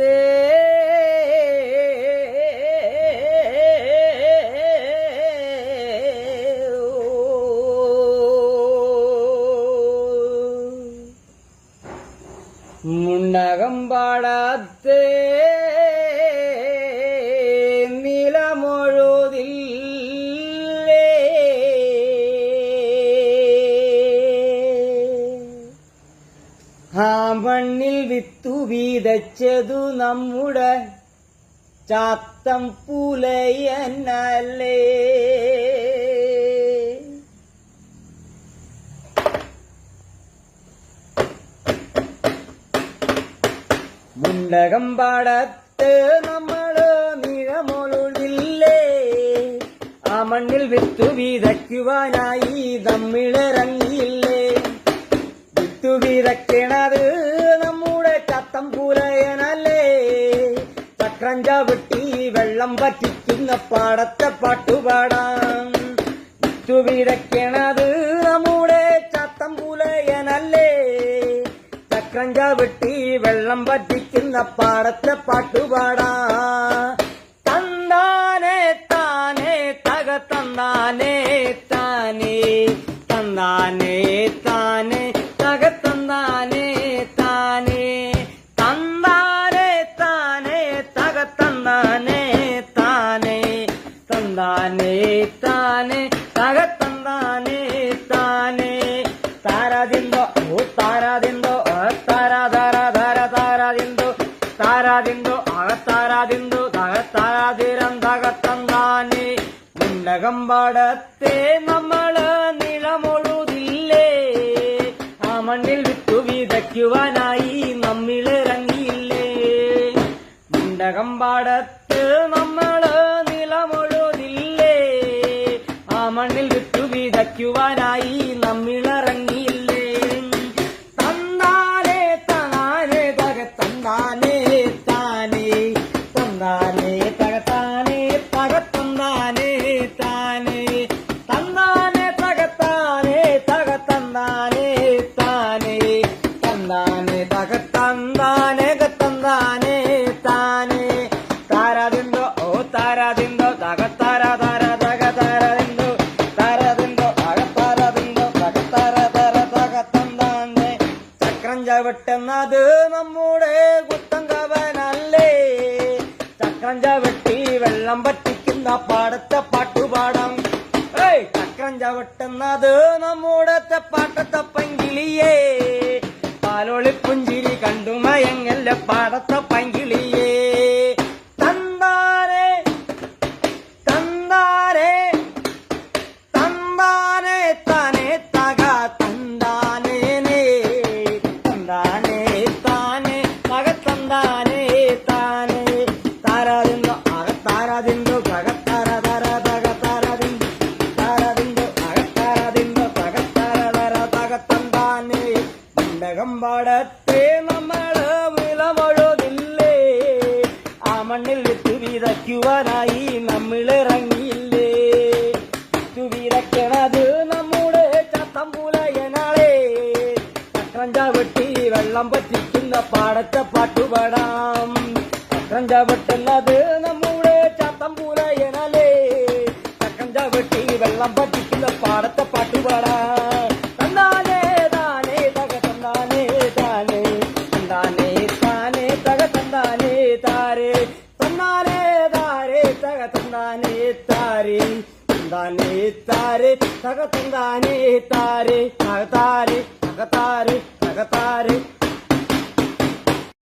காத்தே முன்னகம்பாடாத்தே മണ്ണിൽ വിത്തു വീതച്ചതു നമ്മുടെ ചാത്തം പുലയനല്ലേ. മുണ്ടകം പാടത്ത് നമ്മൾ നിഴമൊഴുതില്ലേ ആ മണ്ണിൽ വിത്തു വീതയ്ക്കുവാനായി തമ്മിളിറങ്ങിയില്ലേ വിത്തു വിതക്കണത് നമ്മുടെ ചത്തം പൂലയനല്ലേ ചക്രം ചവിട്ടി വെള്ളം പറ്റിക്കുന്ന പാടത്തെ പാട്ടുപാടാം വിത്തു വിതക്കണത് നമ്മുടെ ചത്തം പൂലയനല്ലേ ചക്രം ചവിട്ടി വെള്ളം പറ്റിക്കുന്ന പാടത്തെ പാട്ടുപാടാ തന്താനെ താനേ തക തന്താനേ താനേ തന്താനേ താനേ താനെ തകത്തൻ താനെ. താനെ താരാതിന്തോ ഓ താരാതിന്തോ താര ധാര ധാര താരാതിന്തോ. താരാതിന്തോ അകത്താരാതിന്തോ തകത്താരാതിരം തകത്തൻ താനെ ഉന്നകമ്പാടത്തെ നമ്മൾ നിളമൊഴുതില്ലേ ആ മണ്ണിൽ വിട്ടു വിതയ്ക്കുവാനായി നമ്മിളിറങ്ങിയില്ലേ ഉന്നകമ്പാടത്ത് നമ്മൾ വിത്തു വിതയ്ക്കുവാനായി ചവിട്ടുന്നത് നമ്മുടെ കുത്തങ്കവനല്ലേ? ചക്രം ചവിട്ടി വെള്ളം പറ്റിക്കുന്ന പാടത്തെ പാട്ടുപാടാം. ഏയ് ചക്രം ചവിട്ടുന്നത് നമ്മുടെ പാട്ടത്തെ പങ്കിളിയേ മുണ്ടകമ്പാടത്തെ നമ്മള് വിളമൊഴുതില്ലേ ആ മണ്ണിൽ വിത്ത് വിതയ്ക്കുവാനായി നമ്മളിറങ്ങിയില്ലേ വിത്ത് വിതയ്ക്കണത് നമ്മുടെ ചത്തമ്പൂലയനാളെ ചക്രം ചവിട്ടി വെള്ളം പറ്റിക്കുന്ന പാടത്തെ പാട്ടുപാടാം ചക്രം ചവിട്ടുന്നത് നമ്മുടെ ചത്തമ്പൂലയനല്ലേ ചക്രം ചവിട്ടി വെള്ളം പറ്റിക്കുന്ന പാടത്തെ പാട്ടുപാടാം തന്നാനേ താരേ തക തന്താനേ താരേ തക താരേ തക താരേ തക താരേ